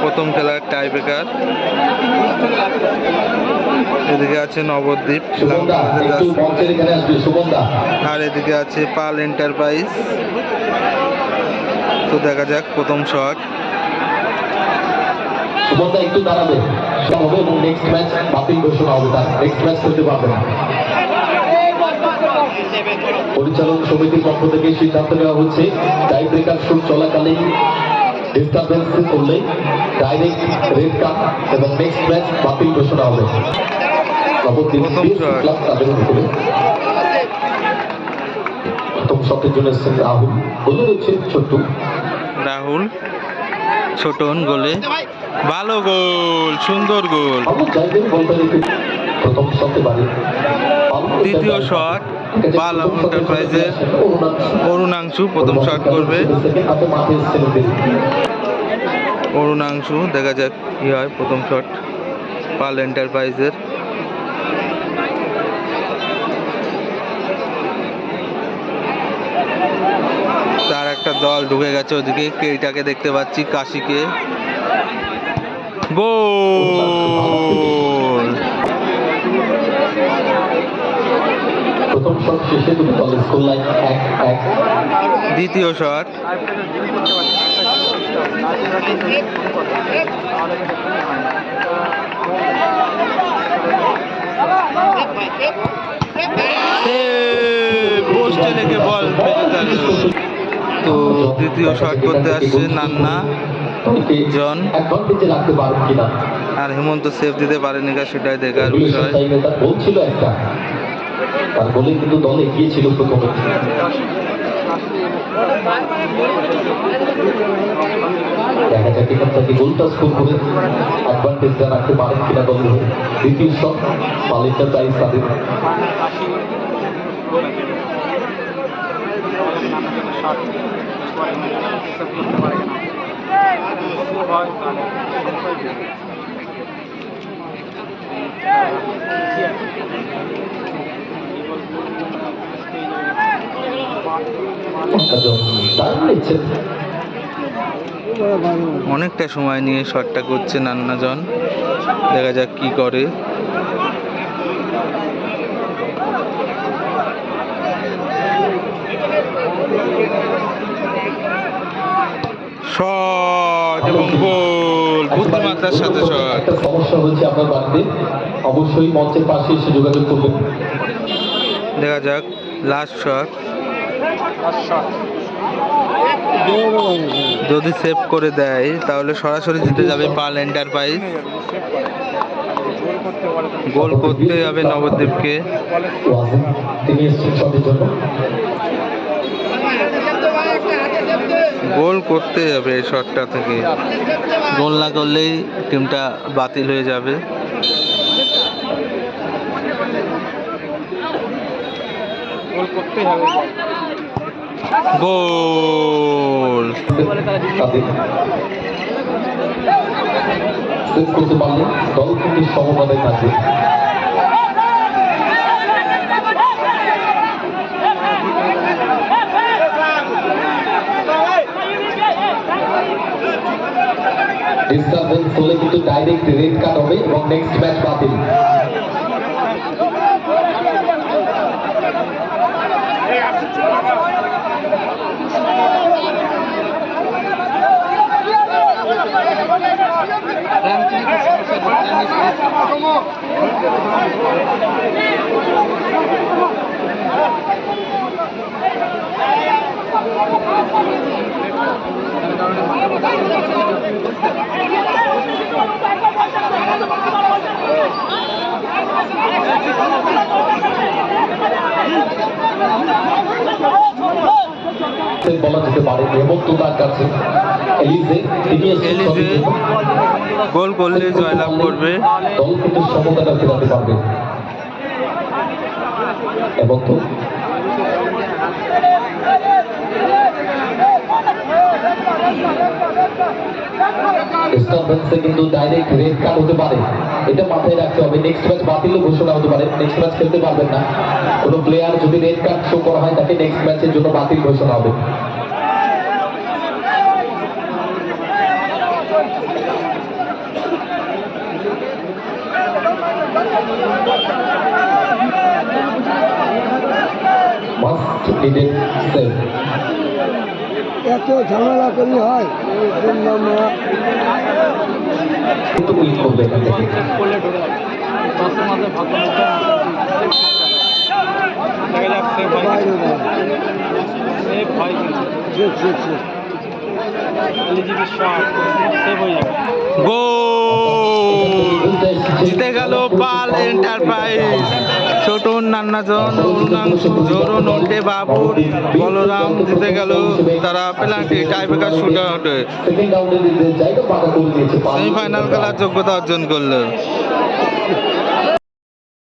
প্রথম খেলার tie breaker এদিকে আছে নবদ্বীপ আর এদিকে আছে পাল এন্টারপ্রাইজ। তো দেখা যাক প্রথম শট। সুগন্ধা একটু দাঁড়াবে। হবে এবং নেক্সট ম্যাচ বাতিল ঘোষণা হবে তার। নেক্সট ম্যাচ পারবে না। পরিচালন সমিতির পক্ষ থেকে সিদ্ধান্ত নেওয়া হচ্ছে টাই ব্রেকার শুট চলাকালীন ডিস্টারবেন্স করলে ডাইরেক্ট রেড কার্ড এবং নেক্সট ম্যাচ বাতিল ঘোষণা হবে। প্রথম প্রথম শটের জন্য এসেছেন রাহুল। বলে রয়েছে ছোট্ট। রাহুল ছোটন গোলে। ভালো গোল সুন্দর গোল। প্রথম শটে বাড়ি। দ্বিতীয় শট পাল এন্টারপ্রাইজের অরুণাংশু প্রথম শট করবে। অরুণাংশু দেখা যাক কি হয় প্রথম শট। পাল এন্টারপ্রাইজের। তার একটা দল ঢুকে গেছে ওদিকে। কেইটাকে দেখতে পাচ্ছি? কাশিকে। গোল! এক দ্বিতীয় শট। পোস্টে লেগে বল গেল। তো দ্বিতীয় শট করতে আসছে নান্না, জন। আর হেমন্ত সেফ দিতে পারেনি কা সেটাই দেখার বিষয়। গোলে কিন্তু দেখা যাক এখান রাখতে পারেন কিনা দ্বিতীয় শট তাদের নিচ্ছেন অনেকটা সময় নিয়ে শটটা করছে নান্নাজন। দেখা যাক কি করে। শট এবং গোল সাথে শট। সমস্যা হচ্ছে আপনার বাড়িতে। অবশ্যই মঞ্চের পাশে এসে যোগাযোগ করবেন। দেখা যাক লাস্ট শট যদি সেভ করে দেয় তাহলে সরাসরি জিতে যাবে পাল এন্টারপ্রাইজ গোল করতে হবে নবদ্বীপকে। তিনি গোল করতে হবে এই শটটা থেকে। গোল না করলেই টিমটা বাতিল হয়ে যাবে। গোল তাদের সেভ করতে পারলে দল কিন্তু সমবাদে থাকবে ডিস্টারবেন্স হলে কিন্তু ডাইরেক্ট রেড কার্ড হবে এবং নেক্সট ম্যাচ বাতিল। বলা যেতে পারে হেমন্ত তার কাছে এলিজে এলিজে গোল করলে জয়লাভ করবে। দল কিন্তু সমতাটা ফেরাতে পারবে। এবং তো ডিস্টারবেন্সে কিন্তু ডাইরেক্ট রেড কার্ড হতে পারে। এটা মাথায় রাখতে হবে। নেক্সট ম্যাচ বাতিল ঘোষণা হতে পারে। নেক্সট ম্যাচ খেলতে পারবেন না। কোনো প্লেয়ার যদি রেড কার্ড শো করা হয় তাকে নেক্সট ম্যাচের জন্য বাতিল ঘোষণা হবে। এত ঝামেলা করি হয় গোল জিতে গেল পাল এন্টারপ্রাইজ। ছোট নান্নাজন জরুন ওল্টে বাবুর বলরাম জিতে গেল। তারা পেনাল্টি টাইব্রেকার শুট আউটে সেমিফাইনাল খেলার যোগ্যতা অর্জন করল।